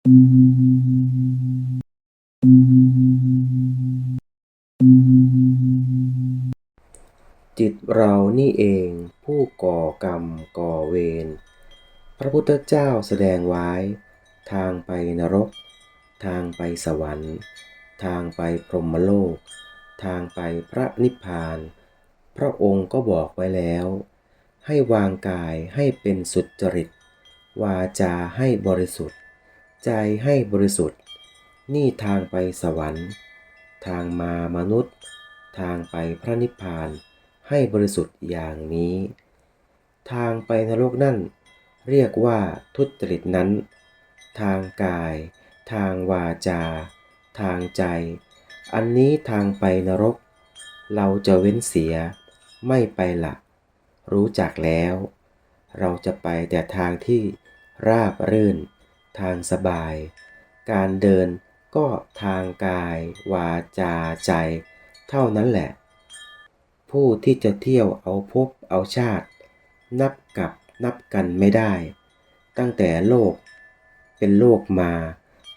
จิตเรานี่เองผู้ก่อกรรมก่อเวร พระพุทธเจ้าแสดงไว้ ทางไปนรก ทางไปสวรรค์ ทางไปพรหมโลก ทางไปพระนิพพาน พระองค์ก็บอกไว้แล้ว ให้วางกายให้เป็นสุจริต วาจาให้บริสุทธิ์ ใจให้บริสุทธิ์ นี่ทางไปสวรรค์ ทางมามนุษย์ ทางไปพระนิพพานให้บริสุทธิ์อย่างนี้ ทางไปนรกนั่น เรียกว่าทุจริตนั้น ทางกาย ทางวาจา ทางใจ อันนี้ทางไปนรก เราจะเว้นเสียไม่ไปละรู้จักแล้ว เราจะไปแต่ทางที่ราบรื่น ทางสบาย การเดินก็ทางกาย วาจาใจ เท่านั้นแหละ ผู้ที่จะเที่ยวเอาภพเอาชาติ นับกับนับกันไม่ได้ ตั้งแต่โลก เป็นโลกมา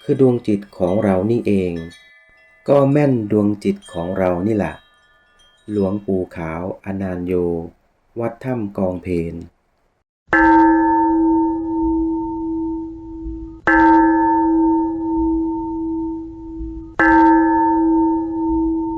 คือดวงจิตของเรานี่เอง ก็แม่นดวงจิตของเรานี่แหละหลวงปู่ขาวอนานโย วัดถ้ำกองเพน